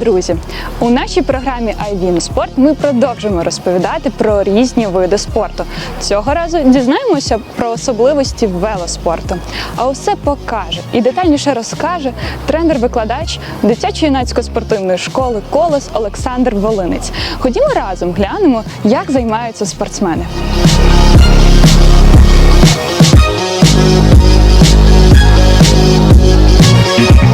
друзі! У нашій програмі iWin Спорт ми продовжимо розповідати про різні види спорту. Цього разу дізнаємося про особливості велоспорту. А усе покаже і детальніше розкаже тренер-викладач дитячо-юнацької спортивної школи Колос Олександр Волинець. Ходімо разом глянемо, як займаються спортсмени. Доброго дня,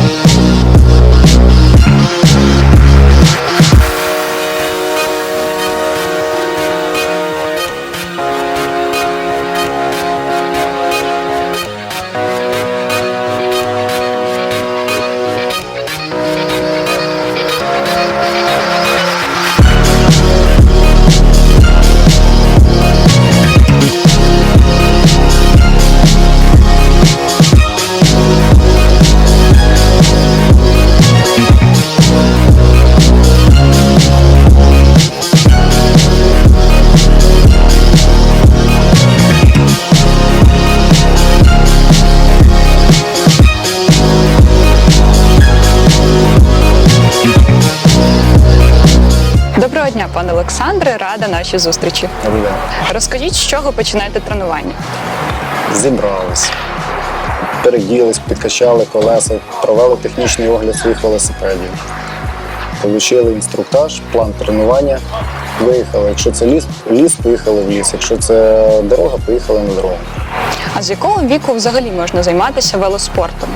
пане Олександре, рада нашій зустрічі. Добрий день. Розкажіть, з чого починаєте тренування? Зібрались, переділись, підкачали колеса, провели технічний огляд своїх велосипедів. Получили інструктаж, план тренування. Виїхали. Якщо це ліс, ліс, поїхали в ліс. Якщо це дорога, поїхали на дорогу. А з якого віку взагалі можна займатися велоспортом?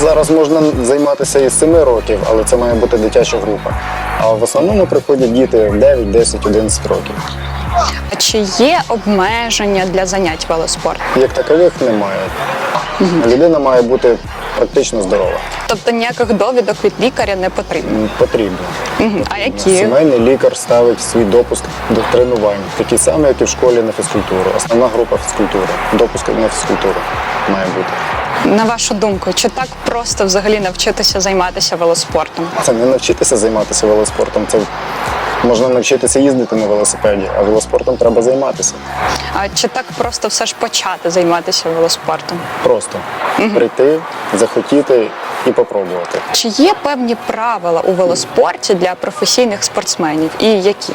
Зараз можна займатися і з 7 років, але це має бути дитяча група. А в основному приходять діти 9, 10, 11 років. А чи є обмеження для занять велоспортом? Як такових немає. Людина має бути практично здорова. Тобто ніяких довідок від лікаря не потрібно. Потрібно. А які? Сімейний лікар ставить свій допуск до тренувань, такий самий, як і в школі на фізкультуру. Основна група фізкультури. Допуск на фізкультуру має бути. На вашу думку, чи так просто взагалі навчитися займатися велоспортом? Це не навчитися займатися велоспортом, це можна навчитися їздити на велосипеді, а велоспортом треба займатися. А чи так просто все ж почати займатися велоспортом? Просто прийти, захотіти і попробувати. Чи є певні правила у велоспорті для професійних спортсменів? І які?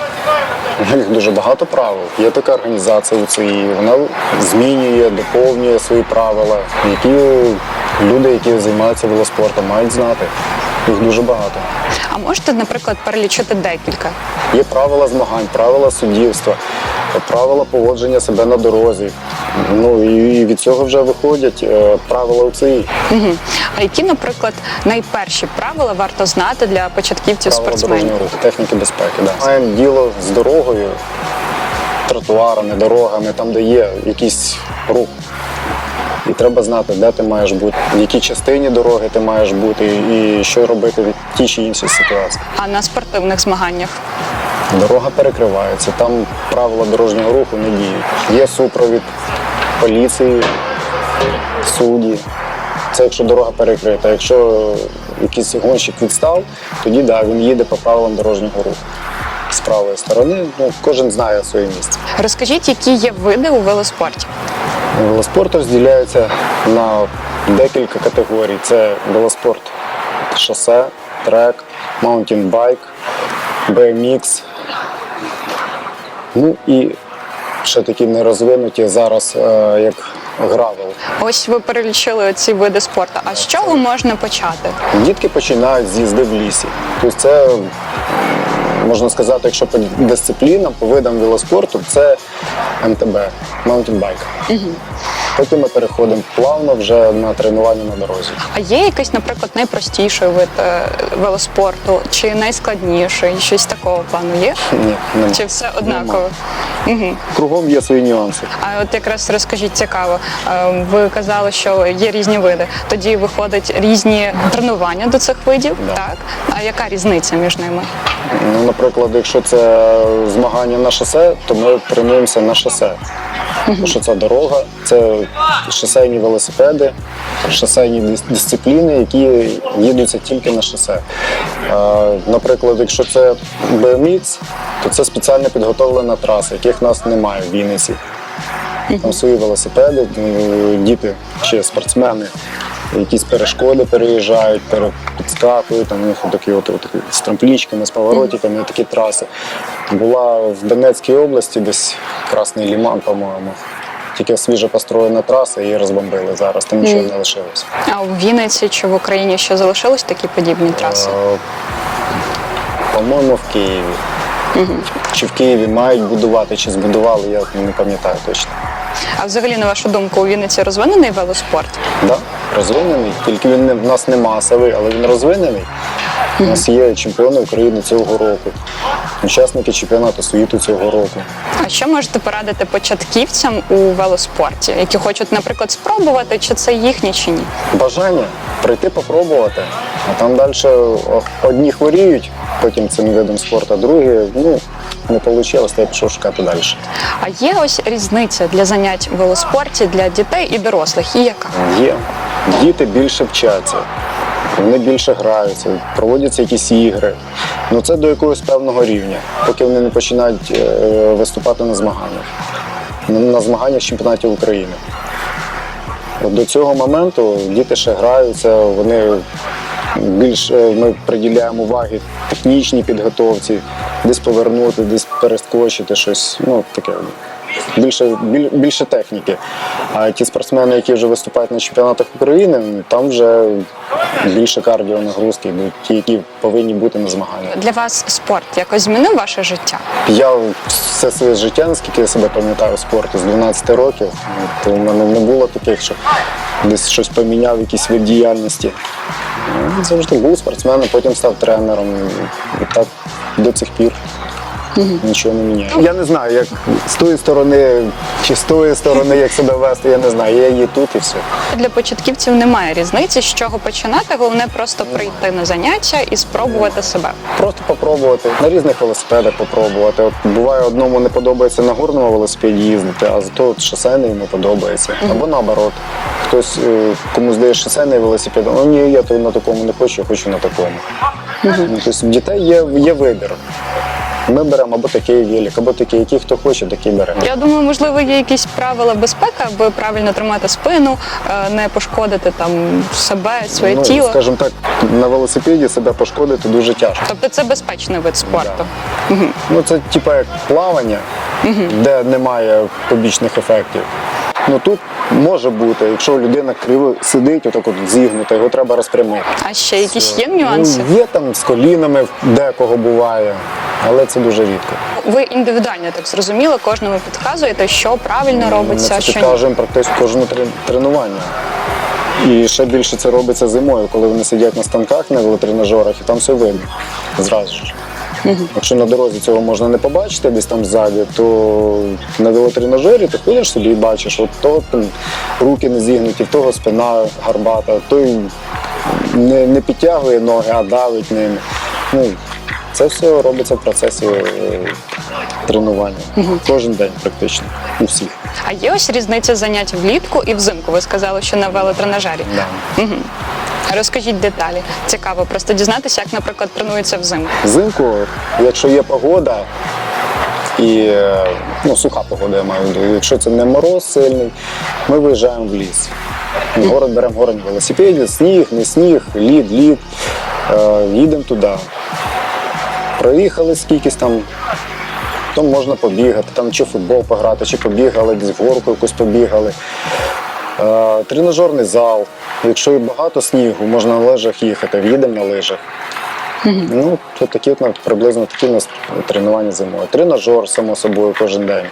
Їх дуже багато правил. Є така організація у ЦІ, вона змінює, доповнює свої правила, які люди, які займаються велоспортом, мають знати. Їх дуже багато. А можете, наприклад, перелічити декілька? Є правила змагань, правила суддівства, правила поводження себе на дорозі. Ну і від цього вже виходять е, правила УЦІ. Угу. А які, наприклад, найперші правила варто знати для початківців Правила спортсменів? руху, техніки безпеки. Да. Маємо діло з дорогою, тротуарами, дорогами, там, де є якийсь рух. І треба знати, де ти маєш бути, в якій частині дороги ти маєш бути, і що робити в тій чи іншій ситуації. А на спортивних змаганнях? Дорога перекривається, там правила дорожнього руху не діють. Є супровід поліції, судді. Це якщо дорога перекрита. Якщо якийсь гонщик відстав, тоді да, він їде по правилам дорожнього руху. З правої сторони, ну, кожен знає своє місце. Розкажіть, які є види у велоспорті? Велоспорт розділяється на декілька категорій. Це велоспорт шосе, трек, маунтінбайк, BMX. Ну і ще такі не розвинуті зараз, е, як гравел. Ось ви перелічили ці види спорту. А з чого можна почати? Дітки починають з їзди в лісі. Тобто це, можна сказати, якщо по дисциплінам, по видам велоспорту, це МТБ, маунтінбайк. Потім ми переходимо плавно вже на тренування на дорозі. А є якийсь, наприклад, найпростіший вид е, велоспорту, чи найскладніший, щось такого плану є? Ні, нема. Чи все однаково? Угу. Кругом є свої нюанси. А от якраз розкажіть цікаво. е, Ви казали, що є різні види. Тоді виходять різні тренування до цих видів, Да. так? А яка різниця між ними? Ну, наприклад, якщо це змагання на шосе, то ми тренуємося на шосе. Тому що це дорога, це шосейні велосипеди, шосейні дисципліни, які їдуться тільки на шосе. Наприклад, якщо це BMX, то це спеціально підготовлена траса, яких в нас немає в Вінниці. Там свої велосипеди, діти чи спортсмени якісь перешкоди переїжджають, пере- підскакують, там у них такі от, от, з трамплічками, з поворотиками, такі траси. Була в Донецькій області, десь Красний Ліман, по-моєму. Тільки свіжо построєна траса, її розбомбили зараз, там нічого не лишилось. А в Вінниці чи в Україні ще залишились такі подібні траси? Е, По-моєму, в Києві. Чи в Києві мають будувати, чи збудували, я не пам'ятаю точно. А взагалі, на вашу думку, у Вінниці розвинений велоспорт? Да, розвинений. Тільки він не, в нас не масовий, але він розвинений. У нас є чемпіони України цього року, учасники чемпіонату світу цього року. А що можете порадити початківцям у велоспорті, які хочуть, наприклад, спробувати, чи це їхнє, чи ні? Бажання прийти попробувати, а там далі одні хворіють потім цим видом спорту, а другі ну, не вийшло, я пішов шукати далі. А є ось різниця для занять в велоспорті для дітей і дорослих. І яка? Є. Діти більше вчаться, вони більше граються, проводяться якісь ігри. Ну це до якогось певного рівня, поки вони не починають е, виступати на змаганнях, на, змаганнях чемпіонатів України. До цього моменту діти ще граються, вони більше ми приділяємо уваги технічній підготовці, десь повернути, десь перескочити щось. Ну таке. Більше, біль- більше техніки. А ті спортсмени, які вже виступають на чемпіонатах України, там вже більше кардіонагрузки йдуть, ті, які повинні бути на змаганнях. Для вас спорт якось змінив ваше життя? Я все своє життя, наскільки я себе пам'ятаю, спорту з 12 років, то в мене не було таких, що десь щось поміняв, якісь вид діяльності. Ну, Завжди був спортсменом, потім став тренером. І так до цих пір. Нічого не міняє. Я не знаю, як з тої сторони чи з тої сторони, як себе вести, я не знаю. Я є тут і все. Для початківців немає різниці, з чого починати. Головне просто прийти на заняття і спробувати себе. Просто попробувати на різних велосипедах попробувати. От буває одному не подобається на горному велосипеді їздити, а зато от шосейний йому подобається. Або наоборот. Хтось е, кому здає шосейний велосипед, ну ні, я то на такому не хочу, я хочу на такому. Ну, Тобто в дітей є, є вибір. Ми беремо або такий велик, або такий, який хто хоче, такий бере. Я думаю, можливо, є якісь правила безпеки, аби правильно тримати спину, е, не пошкодити там себе, своє ну, тіло. скажімо так, на велосипеді себе пошкодити дуже тяжко. Тобто це безпечний вид спорту. Ну це типа як плавання, де немає побічних ефектів. Ну тут може бути, якщо людина криво сидить, отак от зігнута, його треба розпрямити. А ще якісь є нюанси? Ну, є там з колінами, декого буває, але це дуже рідко. Ви індивідуально так зрозуміло, кожному підказуєте, що правильно Ми робиться, це що ні. підказуємо практично кожне тренування. І ще більше це робиться зимою, коли вони сидять на станках на велотренажерах, і там все видно зразу ж. Якщо на дорозі цього можна не побачити десь там ззаді, то на велотренажері ти ходиш собі і бачиш, от того там руки не зігнуті, в того спина гарбата, той не, не підтягує ноги, а давить ними. Ну, це все робиться в процесі е, тренування. Кожен день практично. У всіх. А є ось різниця занять влітку і взимку. Ви сказали, що на велотренажері. Да. Розкажіть деталі. Цікаво просто дізнатися, як, наприклад, тренується взимку. Взимку, якщо є погода і ну, суха погода, я маю виду, якщо це не мороз сильний, ми виїжджаємо в ліс. Город беремо город на велосипеді, сніг, не сніг, лід, лід. Е, їдемо туди. Проїхали скількись там, то можна побігати, там чи футбол пограти, чи побігали, десь в горку якусь побігали. Е, тренажерний зал. Якщо і багато снігу, можна на лижах їхати, їдемо на лижах. Ну, то такі приблизно такі у нас тренування зимою. Тренажер, само собою, кожен день.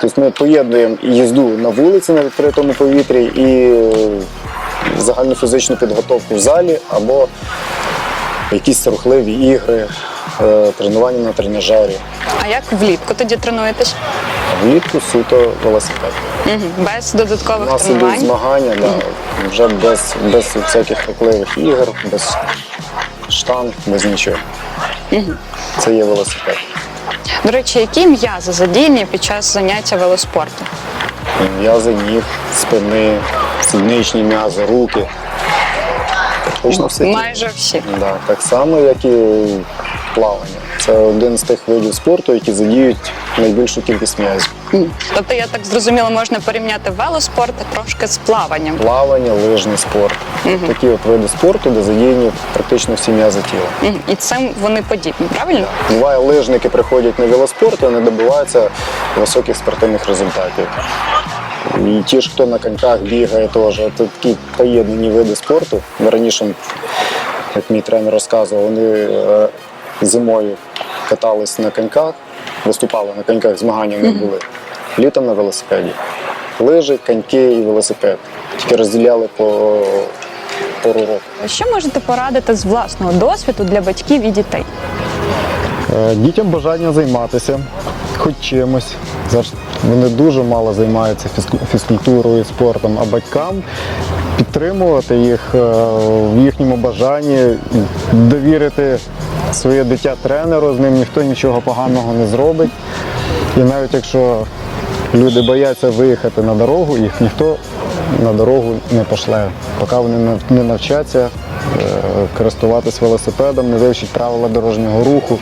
Тобто ми поєднуємо їзду на вулиці на відкритому повітрі і загальну фізичну підготовку в залі або якісь рухливі ігри, е, тренування на тренажері. А як влітку тоді тренуєтесь? Влітку суто велосипед. Угу. Без У додаткових нас ідуть тренувань. змагання, да, вже без, без всяких рухливих ігор, без штанг, без нічого. Це є велосипед. До речі, які м'язи задіяні під час заняття велоспорту? М'язи ніг, спини, сідничні м'язи, руки. Практично все. тіло. Майже всі. Да, так само, як і плавання. Це один з тих видів спорту, які задіють найбільшу кількість м'язів. Тобто, я так зрозуміла, можна порівняти велоспорт трошки з плаванням. Плавання, лижний спорт. Такі от види спорту, де задіяні практично всі м'язи тіла. Мгм. І цим вони подібні, правильно? Буває, лижники приходять на велоспорт, вони добиваються високих спортивних результатів. І ті ж, хто на коньках бігає, теж це такі поєднані види спорту. Ми Раніше, як мій тренер розказував, вони е, зимою катались на коньках, виступали на коньках, змагання них були. Літом на велосипеді. Лижі, коньки і велосипед. Тільки розділяли по пору року. Що можете порадити з власного досвіду для батьків і дітей? Е, Дітям бажання займатися хоч чимось. Зараз вони дуже мало займаються фізку- фізкультурою, спортом, а батькам підтримувати їх е, в їхньому бажанні, довірити своє дитя тренеру, з ним ніхто нічого поганого не зробить. І навіть якщо люди бояться виїхати на дорогу, їх ніхто на дорогу не пошле, поки вони не навчаться е, користуватись велосипедом, не вивчать правила дорожнього руху.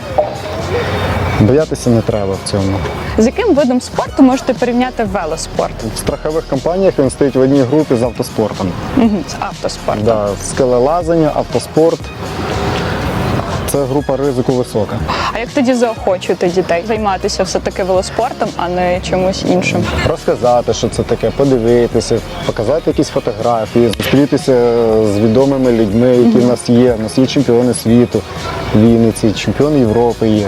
Боятися не треба в цьому. З яким видом спорту можете порівняти велоспорт? В страхових компаніях він стоїть в одній групі з автоспортом. Мгм. З автоспортом. Да, скелелазання, автоспорт. Це група ризику висока. А як тоді заохочуєте дітей займатися все-таки велоспортом, а не чимось іншим? Розказати, що це таке, подивитися, показати якісь фотографії, зустрітися з відомими людьми, які в нас є. У нас є чемпіони світу в Вінниці, чемпіон Європи є,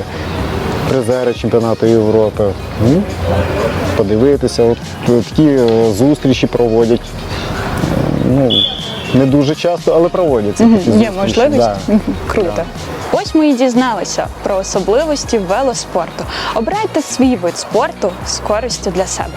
призери чемпіонату Європи. Ну, подивитися, от такі е, зустрічі проводять. Ну, не дуже часто, але проводяться. такі Є можливість? Да. Круто. Ось ми і дізналися про особливості велоспорту. Обирайте свій вид спорту з користю для себе.